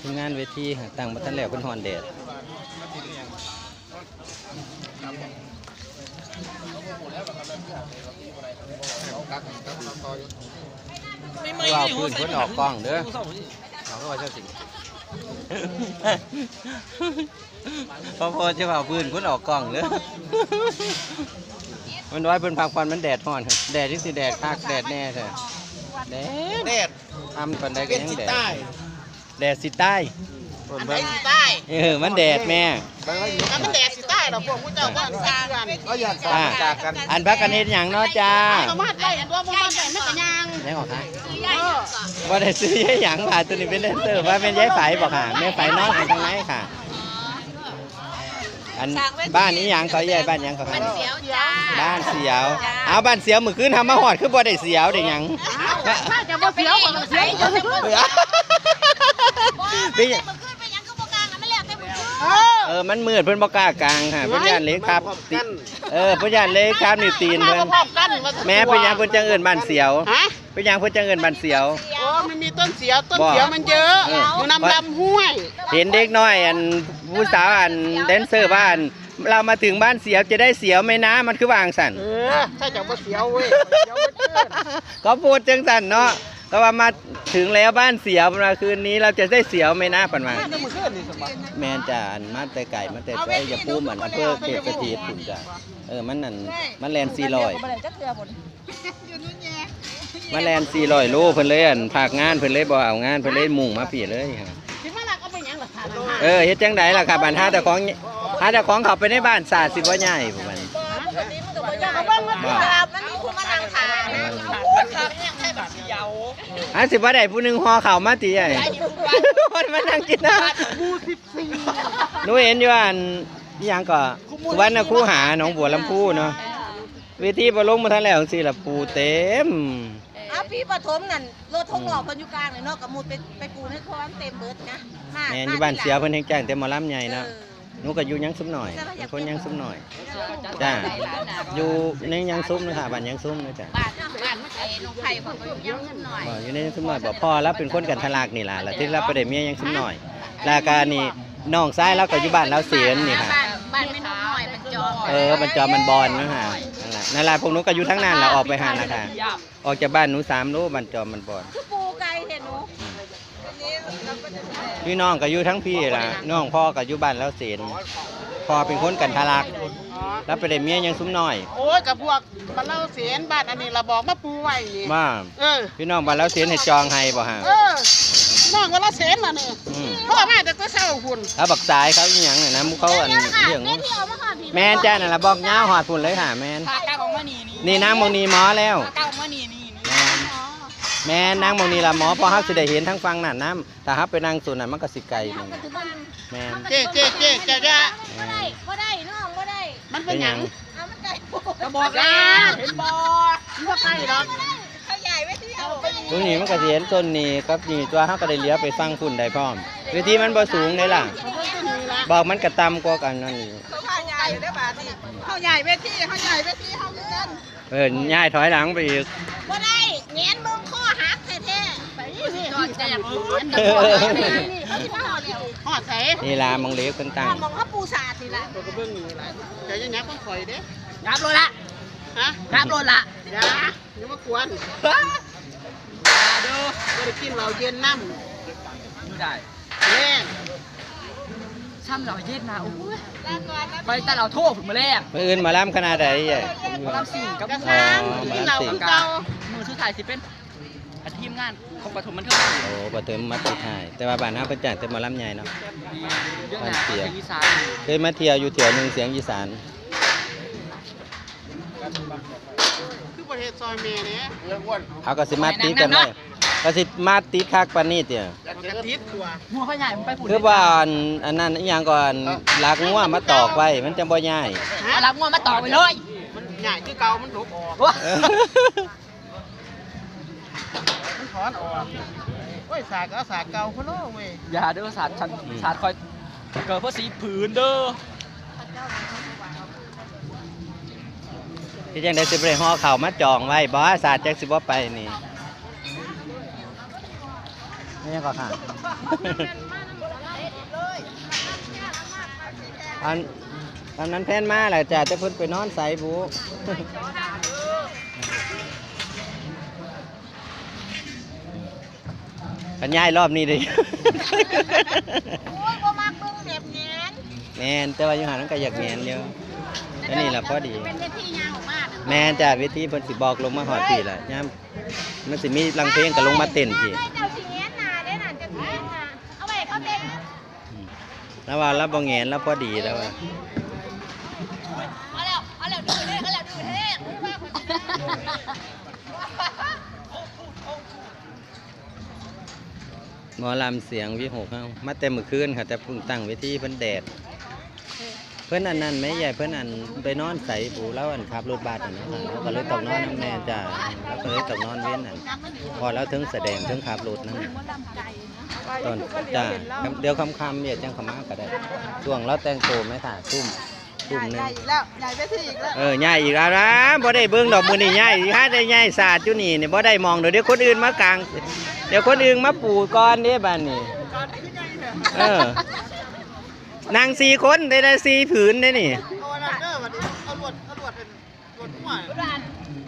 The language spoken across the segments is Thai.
ทีมงานเวทีหาตั้งมาทันแล้วเพิ่นฮอนแดดไม่ไม่ว่าพื้นเพิ่นออกกล้องเด้อเขาก็ว่าเจ้าสิพอพอจะว่าพื้นเพิ่นออกกล้องเด้อมันไว้เพิ่นพักผ่อนมันแดดฮ้อน แดดที่สิแดดคักแดดแน่แท้ แดดแดดทำปานใดก็เป็นยังสิแดด ใต้แดดสิใต้อันไหนสิใต้เออมันแดดแม่ อันมันแดดสิใต้เหรอพวกผู้เจ้าก็สานกันก็อยากสานจากกัน อันพักกันเฮ็ดหยังเนาะจ้าสามารถได้ตัวบ่มันได้ไม่กระยังได้ออกค่ะเออ ว่าได้ซื้อหยังค่ะตัวนี้เป็นแดนเซอร์ว่าเป็นยายไฝบอกค่ะแม่ไฝนอนอยู่ทางไหนค่ะ อันบ้านนี้หยังเขาใหญ่บ้านหยังเขาค่ะเสียวจ้าบ้านเสียวเอาบ้านเสียวมือคืนทำมาหอดคือบ่ได้เสียวได้หยังน่าจะบ่เสียวกว่าเสียวอยู่เป็นหยังมันขึ้นไปยังก็บอกกลางอะไม่แล้วแต่มันขึ้นเออเออมันมืดเพิ่นบ่กล้ากลางค่ะเพิ่นย่านเล็กครับติเออเพิ่นย่านเล็กครับนี่ตีนมาเพิ่นพร้อมกันแม่เพิ่นหยังเพิ่นจังเอิ้นบ้านเสียวฮะเพิ่นหยังเพิ่นจังเอิ้นบ้านเสียวโอ้ มันมีต้นเสียวต้นเสียวมันเยอะเออออยู่นำลำห้วย เห็นเด็กน้อยอันผู้สาวอันแดนเซอร์บ้าน เรามาถึงบ้านเสียวจะได้เสียวไหมนะมันคือวางสั่นเออถ้าจะบ่เสียวเว้ยเสียวบ่เกินก็พูดจังสั่นเนาะก็ว่ามาถึงแล้วบ้านเสียวมาคืนนี้เราจะได้เสียวไหมนะปันมามันจะมื้อคืนนี่สมบัติแม่นจะอันมาแต่ไก่มาแต่ไอ้ยาปูเหมือนอำเภอเขตสถีปุ่นจ้ะเออมันนั่นมันแลนสี่ร้อยมันแลนสี่ร้อยโลเพิ่นเลยอันภาคงานเพิ่นเลยบ่เอางานเพิ่นเลยมุ่งมาปีเลยค่ะคิดว่าลักเอาไปหยังล่ะค่ะเออเฮ็ดจังไดล่ะครับบ้านหาแต่ของหาแต่ของเขาไปในบ้านสาดสิบ่ใหญ่ประมาณนี้เอาเบิ่งมาบ่ครับมันมีคนมานั่งทานเออครับยังใช่แบบเสียวอันสิบ่ได้ผู้หนึงห่อข้าวมาติใหญ่คนมานั่งกินนะหมู่14หนูเห็นอยู่อันอหยังก็สุวรรณคูหาหนองบัวลำพูเนาะเวทีบ่ลงมาทันแล้วสิล่ะปูเต็ม เอาพี่ปฐมนั่นรถทงหล่อเพิ่นอยู่กลางเลยเนาะกับมุดไปไปปูให้คอนเต็มเบิดนะมาแม่นอยู่บ้านเสียเพิ่นแฮงจ้างแต่หมอลำใหญ่เอเนาะอหนูก็อยู่ยังซุ้มหน่อยเป็นคนยังซุ้มหน่อย จ้าอยู่ในยังซุ้มนะคะบ้านยังซุ้มนะจ้ะบ้านบ้านมันไอ้น้องไผ่บอกว่ายังขึ้นหน่อยบ่อยู่ในยังซุ้มหน่อยบ่พ่อแล้วเป็นคนกันทะลากนี่ล่ะแล้วที่เราไปได้เมียยังซุ้มหน่อยแล้วก็นี่น้องชายเราก็อยู่บ้านเราเสียนนี่ค่ะ บ้านบ้านไม่น้อยมันจอมเออมันจอมันบอลนะฮะ นั่นแหละนั่นแหละพวกหนูก็อยู่ทั้งนั้นแหละออกไปหานะคะออกจากบ้านหนูสามโลมันจอมันบอลคือปูไก่เห็นหนูพี่น้องก็อยู่ทั้งพี่ล่ะน้องพ่อก็อยู่บ้านแล้วเสียนพ่อเป็นคนกันทะลักอ๋อแล้วไปได้เมียยังซุ้มน้อย โอ้ยกับพวกบ้านเล่าเสียนบ้านอันนี้เราบอกมาปูไว้นี่ว่าเออพี่น้องบ้านแล้วเสียนให้จองให้บ่ฮะเออน้องว่าเราเสียนล่ะนี่อืม พ่อมาแต่ก็เศร้าคุณแล้วบักสายเขาอีหยังเนี่ยนะหมุเขาอันเรื่องแม่ที่เอามาค่ะพี่แม่นจ้านั่นล่ะบอกยาวหอดพุ่นเลยค่ะแม่นพากางออกมานี่นี่นี่นางมองนีหมอแล้ว พากางออกมานี่นี่แม่นแม่นนางมองนีละหมอเพอเฮาสิได้เห็นทั้งฟังนั่นน้ำถ้าเฮาไปนั่งส่วนนั้นมันก็สิไกลนี่แม่นเจ๊เจ๊เจ๊เจ๊เจ๊บ่ได้บ่ได้น้องบ่ได้มันเป็นหยังเอามันไก่ปูก็บอกแล้วเห็นบ่มันบ่ใกล้หรอกเขาใหญ่ ไว้ที่เอาไปตรงนี้มันก็สิเห็นต้นนี้กับนี่ตัวเฮาก็ได้เลี้ยวไปฟังพุ่นได้พร้อมเวทีมันบ่สูงเลยล่ะเขาก็จะมีละบอกมันก็ต่ำกว่ากันนั่นนี่เขาพาใหญ่อยู่ได้บาทนี่เขาใหญ่เวทีเขาใหญ่เวทีเขาคือกันเออย่ายถอยหลังไปอีกบ่ได้เงี้ยเบิ่งข้อหักแท้ๆไปนี่สิจอดแจกเเออนี่เขาสิมาหอดเดียวฮอดใส่นี่ล่ะมองเล็กเพิ่นตั้งมองเขาปูสาดนี่ล่ะตัวก็เบิ่งนี่ล่ะใจยังยักต้องข่อยเด้รับรถละฮะรับรถละอย่าอย่ามากวนอย่า เด้อบ่ได้กินเหล้าเย็นน้ำไม่ได้แรงช่ำเราเย็ดมาโอ้ยไปแต่เราโทษผมมาแรกมื้ออื่นหมาล้ำขนาดใดใหญ่มาลำสี่กับกระซังกินเหล้าคือเก่ามือสุดท้ายสิเป็นอันทีมงานของปฐมมันเท่าไหร่โอ้บ่เติมมาติดท้ายแต่ว่าบ้านเฮาเพิ่นจ้างแต่หมาล้ำใหญ่เนาะเรื่องงานเสียงอีสานเคยมาเที่ยวอยู่เที่ยวหนึงเสียงอีสานคือประเทศซอยเมเนี่ยเขาก็สิมาติดกันไว้ ก็สิมาติดคักปานนี้เตี่ยมันกระติดตัวหัวเขาใหญ่มันไปผุดคือว่าอันอันนั้นอีหยังก่อนลักงัวมาตอกไว้ มันจะบ่ง่ายเอารับงวมาต่อไปเลยมันใหญ่คือเก่ามันหลบออกว้ามันถอนออกโอ้ยสากเอาสากเก่าพุ่นโลเว้ยอย่าเด้อศาสตร์ฉันศาสตร์คอยเกิดเพราะสีผืนเด้อที่จังได้สิบ่ได้ห่อข้าวมาจองไว้บ่ศาสตร์จักสิบ่ไปนี่ ไม่ยังก็ค่ะ อันอันนั้นแพนมาแหละจ้ะจะเพิ่นไปนอนใส่บุกันย้ายรอบนี้ดิโอ้ยบ่มักเบิ่งแบบแง้นแมนแต่ว่าอยู่หานั้นก็อยากแมนเดียวแล้วนี่ล่ะพอดีเป็นเวทียางออกมาน่ะแมนจ้ะวิธีเพิ่นสิบอกลงมาหอดพี่ล่ะย่ามมันสิมีลังเพลงก็ลงมาเต้นพี่ แล้วว่าแล้วบ่แงนแล้วพอดีแล้วว่าเอาแล้วเอาแล้วดูเด้เอาแล้วดูเด้ว่าคนหมอลำเสียงวิหกเฮามาแต่มือคืนค่ะ แต่เพิ่งตั้งเวทีเพิ่นแดด เพิ่นอันนั้นแม่ใหญ่เพิ่นอันไปนอนใส่ปูแล้วอันขับรถบัสอันนั้นน่ะแล้วก็เลยตกนอนน้ำแน่จ้ะแล้วก็เลยตกนอนเว้นอันพอแล้วถึงแสดงถึงขับรถนั่น ตอนจ้ะเดี๋ยวค่ำๆเนี่ยจังเขามาก็ได้ช่วงเราแต่งตัวไหมค่ะทุ่มทุ่มหนึงอีกแล้วใหญ่ไปที่อีกแล้วเออย้ายอีกแล้วนะบ่ได้เบิ่งดอกมื้อนี้ย้ายอีกถ้าได้ย้ายศาสตร์อยู่นี่นี่บ่ได้มองเดี๋ยวเดี๋ยวคนอื่นมากลาง เดี๋ยวคนอื่นมาปูก่อนเด้บัดนี้ก่อนที่ใหญ่เนี่ยเออนางสี่คนได้ได้สี่ผืนได้นี่เอาอันนั้นเด้อวันนี้เอาลวดเอาลวดเป็นลวดหัว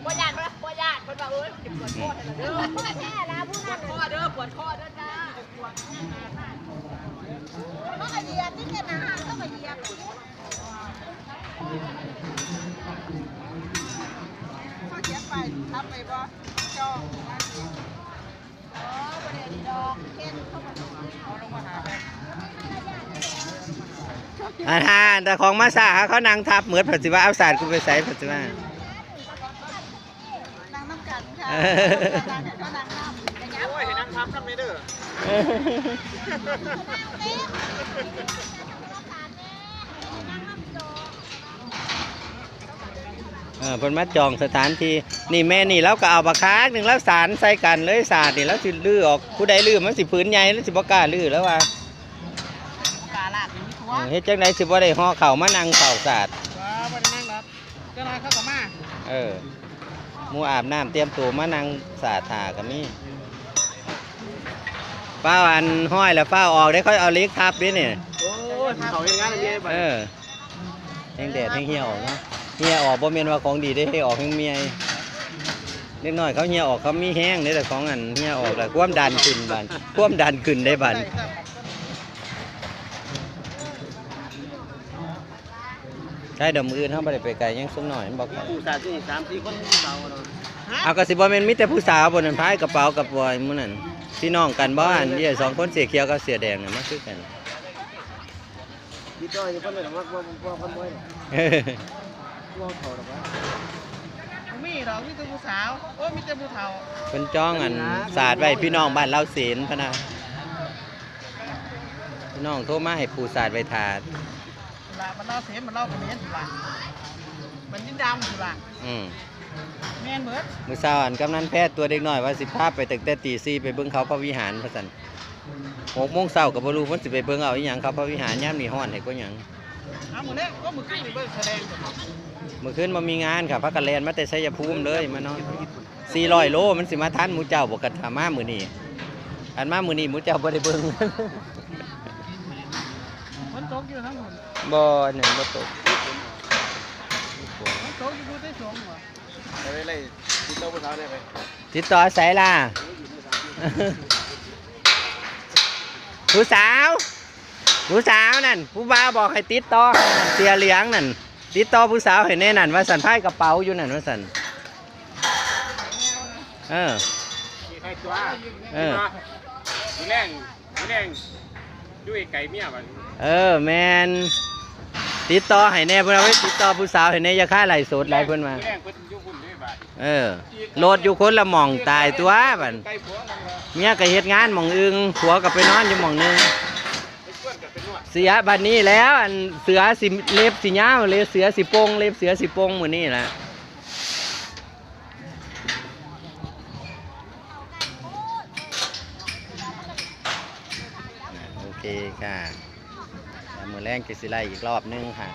บ่ญาติบ่ญาติเพิ่นว่าเอ้ยเจ็บปวดคอเด้อแท้นะผู้นั้นคอเด้อปวดคอเด้อ องอ๋อบ่ได้ดอกแค่เขาก็เอาลงมาหาไปอาหารแต่ของมาสาเขานางทับเหมือนผัดสิว่าเอาศาสตร์กูไปใส่ผัดสิว่านั่งน้ำกันค่ะเออนั่งก็นั่งน้ำโอ้ยเห็นนั่งทับน้ำไม่เด้อ เออเพิ่นมาจองสถานที่นี่แม่นี่แล้วก็เอาบักคากหนึ่งแล้วสารใส่กันเลยศาสตร์นี่แล้วสิลื้อออกผู้ใดลื้อมันสิผืนใหญ่แล้วสิบ่กล้าลื้อแล้วว่าปลาลาดนี่ทัวเออเฮ็ดจังไดสิบ่ได้ห่อเข่าวมานั่งเข่าศาสตร์ว้าวันนั่งรับเจ้านายเข้ากับมาเออหมู่อาบน้ำเตรียมตัวมานั่งศาสตร์ถาก็มี เป้าอันห้อยแล้วเป้าออกได้ค่อยเอาเล็กทับด้วยนี่โอ้ยเขาอย่างงั้นเลยเออแห้งแดดแห้งเหี่ยวออกเนาะเหี่ยออกบ่แม่นว่าของดีได้ให้ออกแห้งเมียเล็กน้อยเขาเหี่ยออกเขามีแห้งได้แต่ของอันเหี่ยออกแล้วความดันขึ้นบันความดันขึ้นได้บันใช่ดอกมืออื่นเฮาบ่ได้ไปไกลยังซุ่มหน่อยมันบอกไกลผู้สาวที่สามสี่คนเบาเนาะเอาก็สิบ่แม่นมีแต่ผู้สาวบนนั้นพายกระเป๋ากับบอยหมื้อนั้น พี่น้องกันบ่อันเดียวสองคนเสียเขียวกับเสียแดงน่ะมาคือกันพี่จ้อยคนเลยว่าว่าว่าคนมวยเออว่าเขาหรอวะมีดอกมีแต่ผู้สาวโอ้มีแต่ผู้เฒ่าเพิ่นจ้องอันสาดไว้พี่น้องบ้านเล่าเสนพะนะพี่น้องโทรมาให้ปู่สาดไว้ทาดละมันเล่าเสียมันเล่าเขมิ้นละมันดิ้นดำอยู่ละอืม แม่นเบิดมื้อเช้าอันกำนันแพทย์ตัวเด็กน้อยว่าสิพาไปตั้งแต่ตี4ไปเบิ่งเขาพระวิหารพะซั่น6โมงเช้าก็บ่รู้เพิ่นสิไปเบิ่งเอาอีหยังเขาพระวิหารยามนี้ฮ้อนให้ก็หยังเอาหมดแล้วก็มือขึ้นนี่เบิดแสดงเมื่อคืนบ่มีงานค่ะพักกันแล่นมาแต่ชัยภูมิเลยมานอน400โลมันสิมาทันหมู่เจ้าบ่กันถามามื้อนี้อันมามื้อนี้หมู่เจ้าบ่ได้เบิ่งมันตกอยู่ทั้งหมดบ่นั่นบ่ตก มันตกอยู่ที่สองหัว ไปเลยที่โต๊ะผู้สาวได้ไปติดต่อใส่ล่ะ ผู้สาว ผู้สาวนั่น ผู้บ่าวบอกให้ติดต่อให้นั่นเสียเหลียงนั่น ติดต่อผู้สาวให้แน่นั่นว่าสันพายกระเป๋าอยู่นั่นว่าสันเออ มีใครตัวเออ มีแรงมีแรงด้วยไก่เมียมันเออแมน ติดต่อให้แน่เพิ่นเอาไว้ติดต่อผู้สาวให้แน่อย่าค่าไหลฟ์สดไหลเพิ่นมามีแรงเพิ่นอยุ่หุ่นด้วยบาดเออโหลดอยู่คนละหม่องตายตัวบัดไก่ผัวมันก็เมียก็เฮ็ดงานหม่องอึงผัวก็ไปนอนอยู่หม่องหนึงไปชวนกันเป็นนวดเสียบัดนี้แล้วอันเสือสิเล็บสิยาวเล็บเสือสิโปงเล็บเสือสิโปงมื้อนี้แหละโอเคค่ะแล้ว มือแรงจะสิไลอีกรอบนึงค่ะ